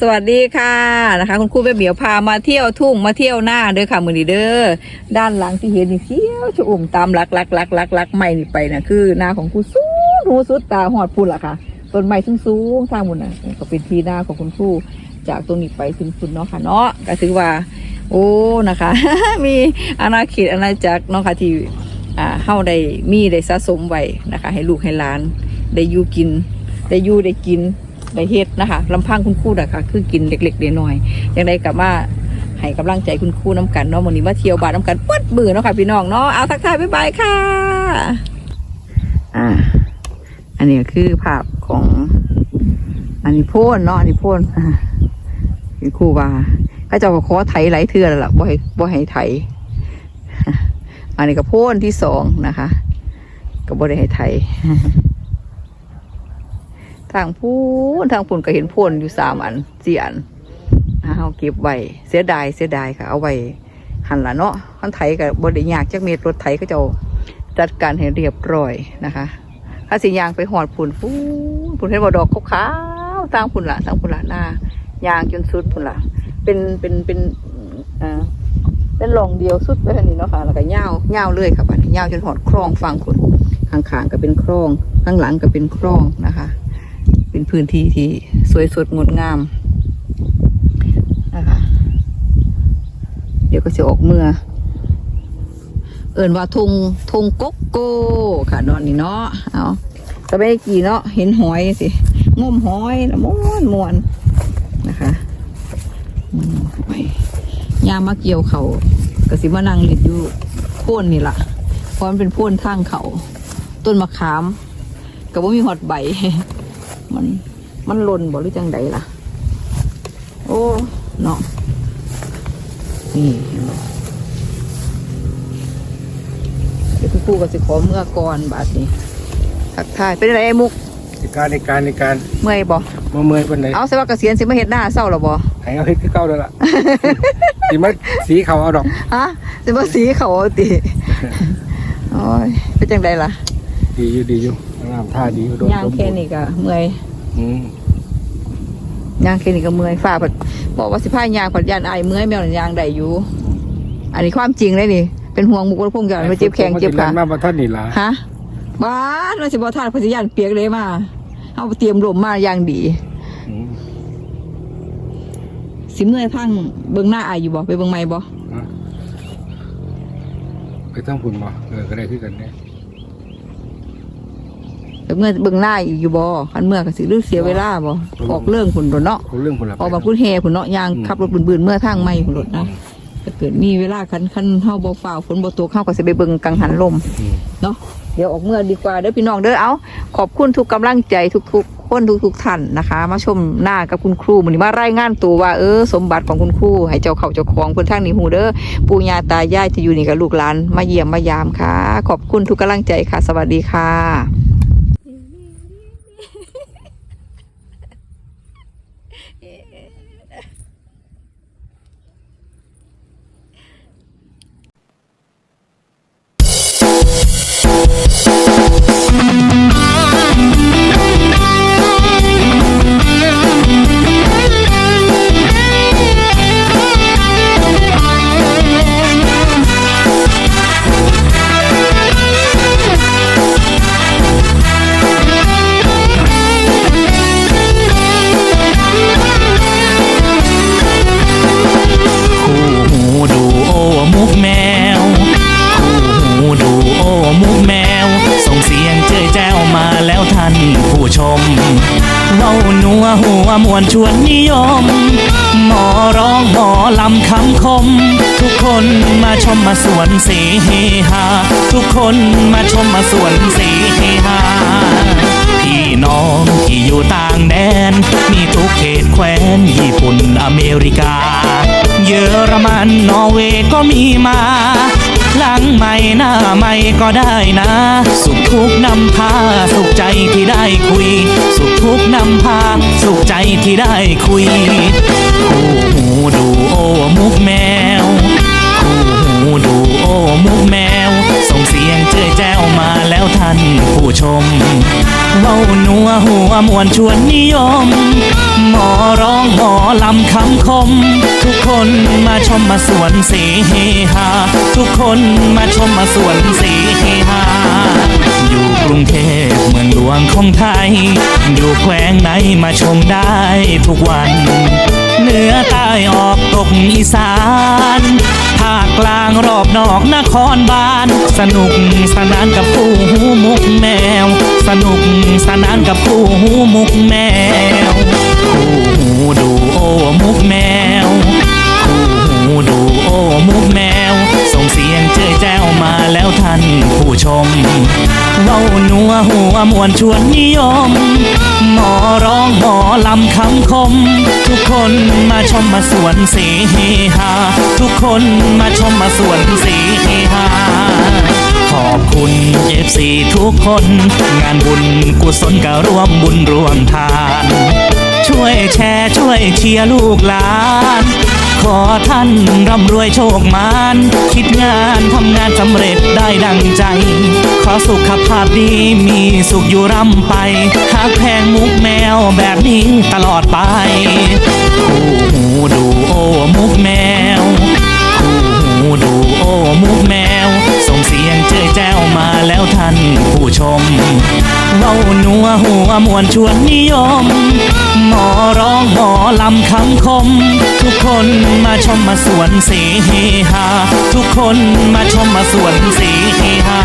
สวัสดีค่ะนะคะ คุณครูแม่เหมียวพามาเที่ยวทุ่งมาเที่ยวหน้าเด้อค่ะมือนี้เด้อด้านหลังที่เห็นนี่เขียวชอุ่มตามลักลักลักลักลักไม่นี่ไปนะคือหน้าของครูสูงหูสุดตาหอดพุ่นล่ะค่ะต้นไม้สูงสูงๆทางมุนน่ะก็เป็นที่หน้าของคุณครูจากตรงนี้ไปถึงคุณเนาะค่ะเนาะก็ถือว่า โอ้นะคะ มีอาณาเขตอาณาจักรเนาะค่ะที่อ่าเฮาได้มีได้สะสมไว้นะคะ ให้ลูกให้หลาน ได้อยู่กิน ได้อยู่ได้กิน ได้เฮ็ดนะคะลำพังคุณครูนะคะคือกินเล็กๆน้อยๆอย่างไรกลับมาให้กำลังใจคุณครูน้ำกันเนาะวันนี้มาเที่ยวบาทน้ำกันปิดมือเนาะค่ะพี่น้องเนาะเอาทักทายบ๊ายบายค่ะอ่าอันนี้คือภาพของ อันนี้โพ่นเนาะอันนี้โพ่นคุณครูว่าข้าเจ้าก็ขอไถไหลเทือแล้วล่ะบ่ให้บ่ให้ไถอันนี้ก็โพ่นที่สองนะคะก็บ่ได้ให้ไถ ทางพูนทางพูนก็เห็นพ่นอยู่สามอันสี่อันอ่าเอาเก็บไว้เสียดายเสียดายค่ะ เอาไว้หันละเนาะขันไถกับบริยากจักเมตรรถไถก็จะเอาจัดการให้เรียบร้อยนะคะถ้าสิยางไปหอดพูนพูนพูนเห็นบ่ดอกขาวๆทางพูนละทางพูนละหน้ายางจนสุดพูนละเป็นเป็นเป็นอ่าเป็นหลองเดียวสุดไปทางนี้เนาะค่ะแล้วก็ยาวยาเลยค่ะบัดนี้ยาจนหอดคลองฟังคุณข้างๆก็เป็นคลอง ข้างหลังก็เป็นคลองนะคะ เป็นพื้นที่ที่สวยสดงดงามนะคะเดี๋ยวก็จะออกเมื่อ เอิ่นว่าทงทงกกโก้ค่ะนอนนี่เนาะเอาตะเบกี่เนาะเห็นหอยสิงมหอยละม้วนมวนนะคะยามมาเกี่ยวเขากสิมานังเลิดอยู่โพ่นนี่ล่ะเพราะมันเป็นโพ่นทางเขาต้นมะขามกับว่ามีหอดใบ มัน มันหล่นบ่หรือจังใดล่ะ โอ้เนาะนี่เห็นบ่เดี๋ยวคุณครูก็สิขอเมื่อก่อนบาดนี้ทักทายเป็นอะไรไอ้มุกในการในการในการเมื่อยบ่มาเมื่อยเป็นไหนเอาสิว่าเกษียณสิมาเฮ็ดหน้าเศร้าหรอบ่ให้เอาเฮ็ดคือเก่าแล้วล่ะสีมาสีเขาเอาดอกฮะสิมาสีเขาเอาติโอ้ยเป็นจังใดล่ะดีอยู่ดีอยู่ งามท่าดีอยู่โดนย่างสมแค่บูรณ์นี้ก็เมื่อยอืมย่างแค่นี้ก็เมื่อยฝ้าเพิ่นบอกว่าสิพายางผัดยานอายเมื่อยแมวนั่นยางได้อยู่ อันนี้ความจริงเลยนี่ เป็นห่วงมุกว่าพงษ์ยานมาเจ็บแข้งเจ็บขา มาบ่ทันนี่ล่ะฮะบ้านเราสิบ่ทานพัทยานเปียกเลยมาเอาเตรียมลมมาอย่างดี อืมสิเมื่อยพังเบิ่งหน้าอายอยู่บ่ไปเบิ่งใหม่บ่อะไปทั้งพุ่นบ่เออก็ได้คือกันเนี่ย ไปเมื่อยเบิ่งหน้าอีกอยู่บ่คันเมื่อก็สิลือเสียเวลาบ่ออกเรื่องพุ่นโดนเนาะ เขาเรื่องพุ่นละออกมาพูดแฮพุ่นเนาะยางขับรถบืนๆเมื่อทางใหม่พุ่นรถนะถ้าเกิดมีเวลาคันคันเฮาบ่ฟ้าวฝนบ่ตกเฮาก็สิไปเบิ่งกังหันลมอืมเนาะเดี๋ยวออกเมื่อดีกว่าเด้อพี่น้องเด้อเอาขอบคุณทุกกำลังใจทุกๆคนทุกๆท่านนะคะ มาชมหน้ากับคุณครูมื้อนี้มารายงานตัวว่าเออสมบัติของคุณครูให้เจ้าเขาเจ้าของเพิ่นทางนี้ฮู้เด้อปู่ย่าตายายที่อยู่นี่กับลูกหลานมาเยี่ยมมายามค่ะ ขอบคุณทุกกำลังใจค่ะ สวัสดีค่ะ เว้านัวหัวมวนชวนนิยม หมอร้องหมอลำคำคม ทุกคนมาชมมาสวนสีเฮฮาทุกคนมาชมมาสวนสีเฮฮาพี่น้องที่อยู่ต่างแดน มีทุกเขตแคว้นญี่ปุ่นอเมริกา เยอรมันนอร์เวย์ก็มีมา หม่หน้าใหม่ก็ได้นะ สุขทุกนำพา สุขใจที่ได้คุย สุขทุกนำพา สุขใจที่ได้คุย คู่หูดูโอมุกแมว คู่หูดูโอมุกแมว ส่งเสียงเจ้ยแจ้วมาแล้วท่านผู้ชม เว้านัวหัวมวนชวนนิยม หมอร้องหมอลำคำคม ทุกคนมาชมมาสวนสีเฮฮาทุกคนมาชมมาสวนสีเฮฮาอยู่กรุงเทพเมืองหลวงของไทย อยู่แขวงไหนมาชมได้ทุกวัน เหนือใต้ออกตกอีสาน รอบนอกนครบาลสนุกสนานกับคู่หูมุกแมว สนุกสนานกับคู่หูมุกแมวคู่หูดูโอมุกแมวคู่หูดูโอมุกแมว ส่งเสียงเจอแจ้วมาแล้วท่านผู้ชมเว้าหนัวหัวมวนชวนนิยม หมอร้องหมอลำคำคม ทุกคนมาชมมาสวนสีฮฮาทุกคนมาชมมาสวนสีฮฮาขอบคุณเอฟซีทุกคน งานบุญกุศลก็ร่วมบุญร่วมทาน ช่วยแชร์ช่วยเชียร์ลูกหลาน ขอท่านร่ำรวยโชคมาน คิดงานทำงานสำเร็จได้ดังใจ ขอสุขภาพดีมีสุขอยู่ร่ำไปหากแพงมุกแมวแบบนี้ตลอดไปคู่หูดูโอมุกแมวคู่หูดูโอมุกแมว ส่งเสียงเจยแจ้วมาแล้วท่านผู้ชม เว้านัวหัวมวนชวนนิยม หมอร้องหมอลำคำคม ทุกคนมาชมมาสวนสีเฮฮาทุกคนมาชมมาสวนสีเฮฮา